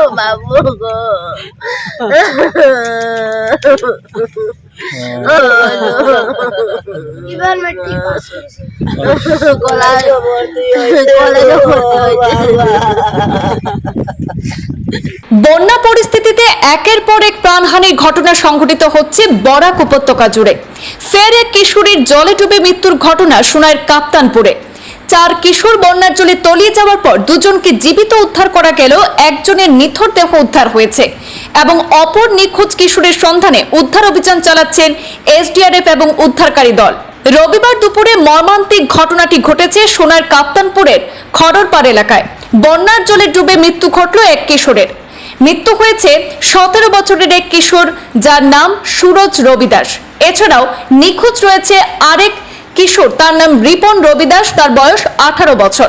ও বাবু গো এবার matric pass করেছি কলেজে ভর্তি হয়েছে কলেজে ভর্তি হয়েছে বন্যা পরিস্থিতিতে একের পর এক প্রাণহানির ঘটনা সংঘটিত হচ্ছে বরাক উপত্যকা জুড়ে। ফের এক কিশোরীর জলে ডুবে মৃত্যুর ঘটনা সোনার কাপ্তানপুরে। চার কিশোর বন্যার জলে তলিয়ে যাওয়ার পর দুজনকে জীবিত উদ্ধার করা গেল একজনের নিথর দেহ উদ্ধার হয়েছে এবং অপর নিখোঁজ কিশোরের সন্ধানে উদ্ধার অভিযান চালাচ্ছেন এসডিআরএফ এবং উদ্ধারকারী দল। রবিবার দুপুরে মর্মান্তিক ঘটনাটি ঘটেছে সোনার কাপ্তানপুরের খড়রপাড় এলাকায়। বন্যার জলে ডুবে মৃত্যু ঘটল এক কিশোরের। মৃত্যু হয়েছে সতেরো বছরের এক কিশোর যার নাম সুরজ রবিদাস। এছাড়াও নিখোঁজ রয়েছে আরেক কিশোর, তার নাম রিপন রবিদাস, তার বয়স আঠারো বছর।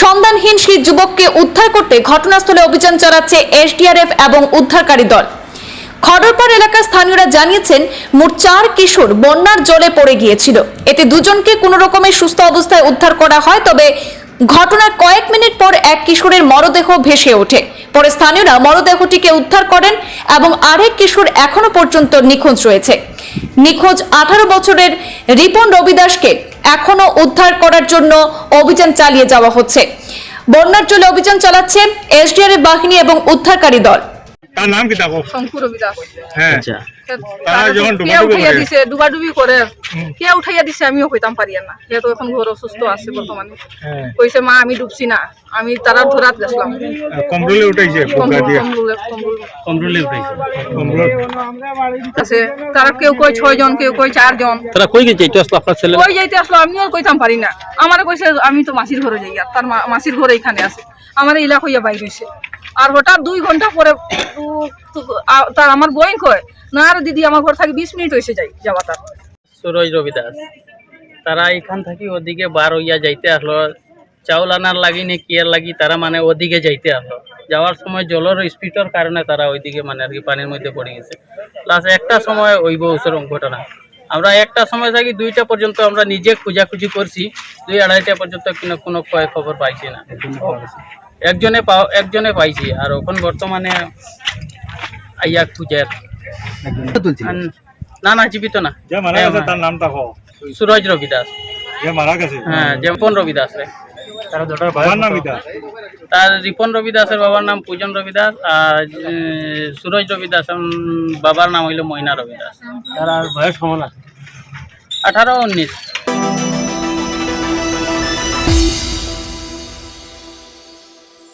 সন্ধানহীন সেই যুবককে উদ্ধার করতে ঘটনাস্থলে অভিযান চালাচ্ছে এসডিআরএফ এবং উদ্ধারকারী দল। খড়রপাড় এলাকার স্থানীয়রা জানিয়েছেন, মোট চার কিশোর বন্যার জলে পড়ে গিয়েছিল। এতে দুজনকে কোনো রকমের সুস্থ অবস্থায় উদ্ধার করা হয়, তবে ঘটনার কয়েক মিনিট পর এক কিশোরের মরদেহ ভেসে ওঠে। পরে স্থানীয়রা মরদেহটিকে উদ্ধার করেন এবং আরেক কিশোর এখনও পর্যন্ত নিখোঁজ রয়েছে। নিখোঁজ আঠারো বছরের রিপন রবিদাসকে এখনও উদ্ধার করার জন্য অভিযান চালিয়ে যাওয়া হচ্ছে। বন্যার জলে অভিযান চালাচ্ছে এসডিআরএফ বাহিনী এবং উদ্ধারকারী দল। তার নাম কি দেখো শঙ্কু রবিদাস। হ্যাঁ। আচ্ছা। কে ডুবাডুবি উঠাইয়া করে। দিছে ডুবাডুবি করে। কে উঠাইয়া দিছে আমিও কইতাম পারি না। সে তো এখন ঘর অসুস্থ আছে বর্তমানে হ্যাঁ। কইছে মা আমি ডুবছি না। আমি তারা ধরাত গেছিলাম কমরুলে উঠাইছে বোকা দিয়ে। কমরুলে- কমরুলে কমরুলে উঠাইছে। আছে। তারা কেউ কই ছয় জন কেউ কই চার জন তারা কই গেছে? এটা আসলে আপনার ছেলে? কই যাইতে আসলো আমিও কইতাম পারি না। আমার কইছে আমি তো মাসির ঘরে যাই আর তার মাসির ঘরে এখানে আছে। আমার ইলা কইয়া বাইর হইছে। আর হঠাৎ দুই ঘণ্টা পরে তার আমার বইন কয় না আর দিদি, আমার ঘর থাকি বিশ মিনিট হয়েছে যাই যাওয়া তার সুরজ রবিদাস, তারা এখান থাকি ওদিকে বার হইয়া যাইতে আসলো। চাউল আনার লাগি নে কিয়ার লাগি, তারা মানে ওদিকে যাইতে আসলো। যাওয়ার সময় জলের স্পিডের কারণে তারা ওইদিকে মানে আর কি পানির মধ্যে পড়ে গেছে। প্লাস একটা সময় ওইব ওসরম ঘটনা। আমরা একটা সময় থাকি দুইটা পর্যন্ত আমরা নিজে খোঁজাখুঁজি করছি, দুই আড়াইটা পর্যন্ত কোনো ক্ষয় খবর পাইছি না। একজনে পাও, একজনে পাইছি, আর এখন বর্তমানে আইয়া খুঁজে আন- না না জীবিত না। যে মারা গেছে তার নামটা থাকো সুরজ রবিদাস। যে মারা গেছে? হ্যাঁ যেমন রবিদাস রে। বাবার নাম ইটা তার রিপন রবিদাসের বাবার নাম পূজন রবিদাস আর সুরজ রবিদাস উম, বাবার নাম হইল ময়না রবিদাস। তার বয়স কেমন আছে? আঠারো উনিশ।